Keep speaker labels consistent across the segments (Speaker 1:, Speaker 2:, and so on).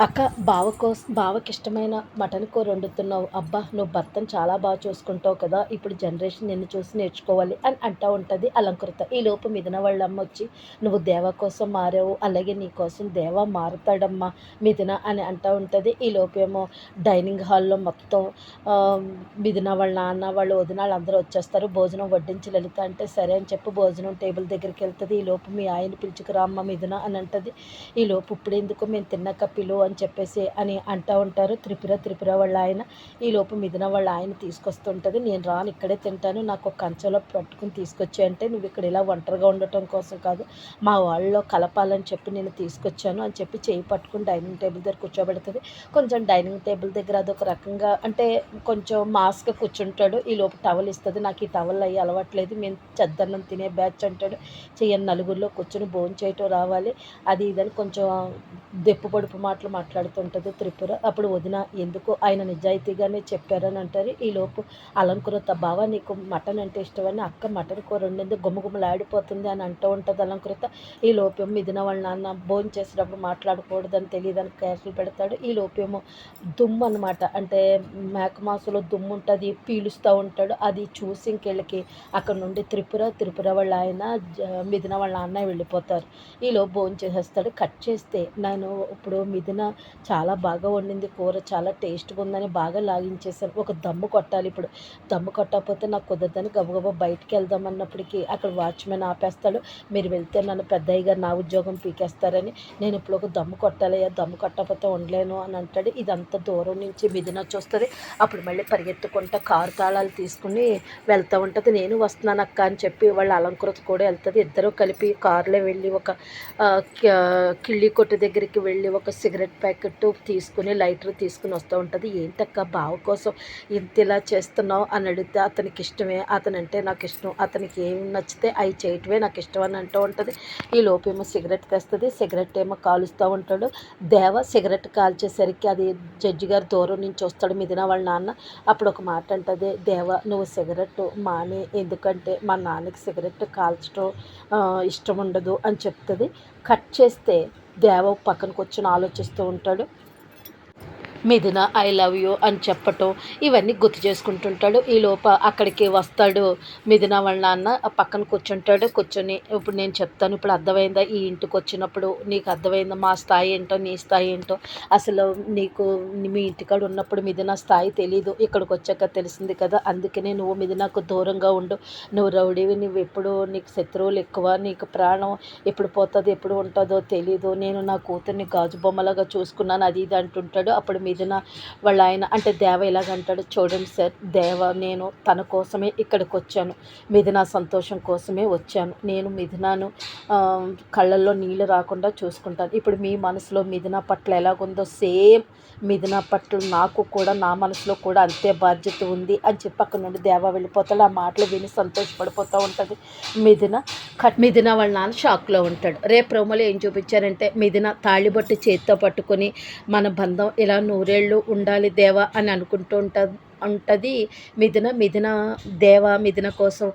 Speaker 1: అక్క బావ కోసం బావకి ఇష్టమైన మటన్ కూర వండుతున్నావు. అబ్బా నువ్వు భర్తను చాలా బాగా చూసుకుంటావు కదా. ఇప్పుడు జనరేషన్ నిన్ను చూసి నేర్చుకోవాలి అని అంటూ ఉంటుంది అలంకృత. ఈ లోపు మిథున వాళ్ళ అమ్మ వచ్చి నువ్వు దేవ కోసం మారావు అలాగే నీ కోసం దేవ మారుతాడమ్మా మిథున అని అంటూ ఉంటుంది. ఈ లోపేమో డైనింగ్ హాల్లో మొత్తం ఆ, మిథున వాళ్ళ నాన్న వాళ్ళు వదిన వాళ్ళందరూ వచ్చేస్తారు. భోజనం వడ్డించి లలిత అంటే సరే అని చెప్పి భోజనం టేబుల్ దగ్గరికి వెళ్తుంది. ఈ లోపు మీ ఆయన పిలుచుకురామ్మ మిథున అని అంటుంది. ఈ లోపు ఇప్పుడు ఎందుకు మేము తిన్నాక పిలువ అని చెప్పేసి అని అంటూ ఉంటారు. త్రిపుర త్రిపుర వాళ్ళ ఆయన. ఈ లోపు మిథున వాళ్ళ ఆయన తీసుకొస్తుంటుంది. నేను రాను ఇక్కడే తింటాను. నాకు ఒక కంచెలో పట్టుకుని తీసుకొచ్చి అంటే నువ్వు ఇక్కడ ఇలా ఒంటరిగా ఉండటం కోసం కాదు. మా వాళ్ళలో కలపాలని చెప్పి నేను తీసుకొచ్చాను అని చెప్పి చేయి పట్టుకుని డైనింగ్ టేబుల్ దగ్గర కూర్చోబెడుతుంది. కొంచెం డైనింగ్ టేబుల్ దగ్గర అదొక రకంగా అంటే కొంచెం మాస్క్ కూర్చుంటాడు. ఈ లోపు టవల్ ఇస్తుంది. నాకు ఈ టవల్ అయ్యి అలవాట్లేదు. మేము చెద్దన్నం తినే బ్యాచ్ అంటాడు. చెయ్యని నలుగురిలో కూర్చొని భోజనం చేయటం రావాలి. అది ఇదని కొంచెం దెప్పు పొడుపు మాటలు మాట్లాడుతుంటుంది త్రిపుర. అప్పుడు వదిన ఎందుకు? ఆయన నిజాయితీగానే చెప్పారని అంటారు. ఈలోపు అలంకృత బావ నీకు మటన్ అంటే ఇష్టమని అక్క మటన్ కూర వండింది గుమ్మగుమ్మలాడిపోతుంది అని అంటూ ఉంటుంది అలంకృత. ఈ లోపం మిదిన వాళ్ళ నాన్న భోజనం చేసేటప్పుడు మాట్లాడకూడదని తెలియదని కేసులు పెడతాడు. ఈ లోపేమో దుమ్ము అనమాట అంటే మేక మాసంలో దుమ్ము ఉంటుంది పీలుస్తూ ఉంటాడు. అది చూసి ఇంకెళ్ళకి అక్కడ నుండి త్రిపుర త్రిపుర వాళ్ళ ఆయన జ- వాళ్ళ నాన్న వెళ్ళిపోతారు. ఈలో భోజనం చేసేస్తాడు. కట్ చేస్తే నేను ఇప్పుడు చాలా బాగా వండింది కూర చాలా టేస్ట్గా ఉందని బాగా లాగించేసాను ఒక దమ్ము కొట్టాలి ఇప్పుడు. దమ్ము కొట్టకపోతే నాకు కుదరదని గబగబా బయటికి వెళ్దాం అన్నప్పటికీ అక్కడ వాచ్మెన్ ఆపేస్తాడు. మీరు వెళ్తే నన్ను పెద్దయ్య గారు నా ఉద్యోగం పీకేస్తారని. నేను ఇప్పుడు ఒక దమ్ము కొట్టాలయ్యా దమ్ము కొట్టకపోతే ఉండలేను అని అంటాడు. ఇదంతా దూరం నుంచి మిదినొచ్చి వస్తుంది అప్పుడు మళ్ళీ పరిగెత్తుకుంటా కారు తాళాలు తీసుకుని వెళ్తూ ఉంటుంది. నేను వస్తున్నాను అక్క అని చెప్పి వాళ్ళ అలంకృత కూడా వెళ్తుంది. ఇద్దరూ కలిపి కారులో వెళ్ళి ఒక కిళ్ళి కొట్టు దగ్గరికి వెళ్ళి ఒక సిగరెట్ ప్యాకెట్ తీసుకుని లైటర్ తీసుకుని వస్తూ ఉంటుంది. ఏంటక్క బావ కోసం ఇంత ఇలా చేస్తున్నావు? అని అడిగితే అతనికి ఇష్టమే అతను అంటే నాకు ఇష్టం అతనికి ఏం నచ్చితే అవి చేయటమే నాకు ఇష్టం అని అంటూ ఉంటుంది. ఈ లోపేమో సిగరెట్ తెస్తుంది. సిగరెట్ ఏమో కాలుస్తూ ఉంటాడు. దేవ సిగరెట్ కాల్చేసరికి అది జడ్జి గారు దూరం నుంచి వస్తాడు మిదిన వాళ్ళ నాన్న. అప్పుడు ఒక మాట అంటది. దేవ నువ్వు సిగరెట్ మానే ఎందుకంటే మా నాన్నకి సిగరెట్ కాల్చడం ఇష్టం ఉండదు అని చెప్తుంది. కట్ చేస్తే దేవ పక్కన కూర్చొని ఆలోచిస్తూ ఉంటాడు. మిథున ఐ లవ్ యూ అని చెప్పటం ఇవన్నీ గుర్తు చేసుకుంటుంటాడు. ఈ లోప అక్కడికి వస్తాడు మిథున వాళ్ళ నాన్న పక్కన కూర్చుంటాడు. కూర్చొని ఇప్పుడు నేను చెప్తాను ఇప్పుడు అర్థమైందా? ఈ ఇంటికి వచ్చినప్పుడు నీకు అర్థమైందా? మా స్థాయి ఏంటో నీ స్థాయి ఏంటో? అసలు నీకు మీ ఇంటికాడ ఉన్నప్పుడు మిథున స్థాయి తెలీదు. ఇక్కడికి వచ్చాక తెలిసింది కదా అందుకనే నువ్వు మిథునకు దూరంగా ఉండు. నువ్వు రౌడీవి నువ్వు ఎప్పుడు నీకు శత్రువులు ఎక్కువ నీకు ప్రాణం ఎప్పుడు పోతుంది ఎప్పుడు ఉంటుందో తెలీదు. నేను నా కూతుర్ని గాజు బొమ్మలాగా చూసుకున్నాను అది ఇది అంటుంటాడు. అప్పుడు ఏదైనా వాళ్ళ ఆయన అంటే దేవ ఇలాగంటాడు చూడండి సార్ దేవ నేను తన కోసమే ఇక్కడికి వచ్చాను. మిథున సంతోషం కోసమే వచ్చాను. నేను మిథునాను కళ్ళల్లో నీళ్ళు రాకుండా చూసుకుంటాను. ఇప్పుడు మీ మనసులో మిథున పట్ల ఎలాగుందో సేమ్ మిథున పట్ల నాకు కూడా నా మనసులో కూడా అంతే బాధ్యత ఉంది అని చెప్పి అక్కడ నుండి దేవ వెళ్ళిపోతాడు. ఆ మాటలు విని సంతోషపడిపోతూ ఉంటుంది మిథున. కట్ మిథున వాళ్ళ నాన్న షాక్లో ఉంటాడు. రేపు ప్రోమోలో ఏం చూపించారంటే మిథున తాళిబొట్టు చేత్తో పట్టుకొని మన బంధం ఇలా నూరేళ్ళు ఉండాలి దేవా అని అనుకుంటూ ఉంటుంది. ఉంటుంది మిథున మిథున దేవ మిథున కోసం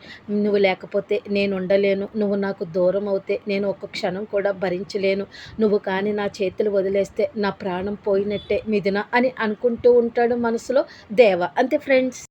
Speaker 1: నువ్వు లేకపోతే నేను ఉండలేను. నువ్వు నాకు దూరం అవుతే నేను ఒక్క క్షణం కూడా భరించలేను. నువ్వు కానీ నా చేతులు వదిలేస్తే నా ప్రాణం పోయినట్టే మిథున అని అనుకుంటూ ఉంటాడు మనసులో దేవ. అంతే ఫ్రెండ్స్.